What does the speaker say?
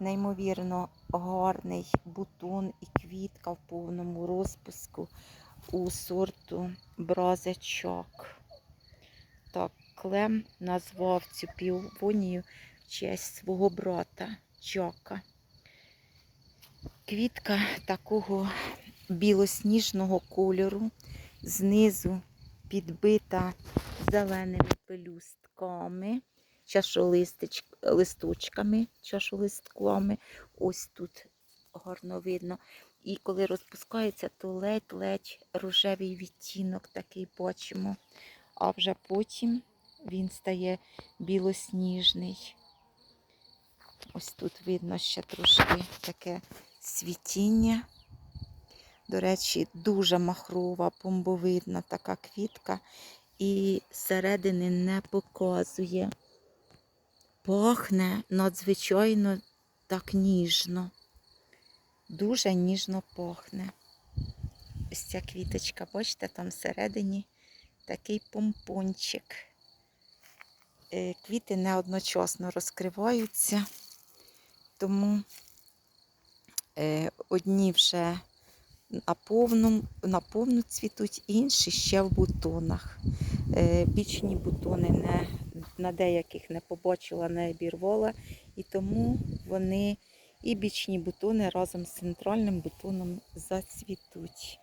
неймовірно гарний бутон і квітка в повному розпуску у сорту бразячок. Так, Клем назвав цю півонію в честь свого брата Джака. Квітка такого білосніжного кольору, знизу підбита зеленими пелюстками, чашолисточками, чашолистками. Ось тут гарно видно. І коли розпускається, то ледь-ледь рожевий відтінок такий бачимо. А вже потім він стає білосніжний. Ось тут видно ще трошки таке світіння. До речі, дуже махрова, бомбовидна така квітка. І зсередини не показує. Пахне надзвичайно так ніжно. Дуже ніжно пахне. Ось ця квіточка, бачите, там всередині такий помпончик. Е, Квіти не одночасно розкриваються, тому е, одні вже на повну, на повну цвітуть, інші ще в бутонах. Е, Бічні бутони не, на деяких не побачила, не обірвала, і тому вони і бічні бутони разом з центральним бутоном зацвітуть.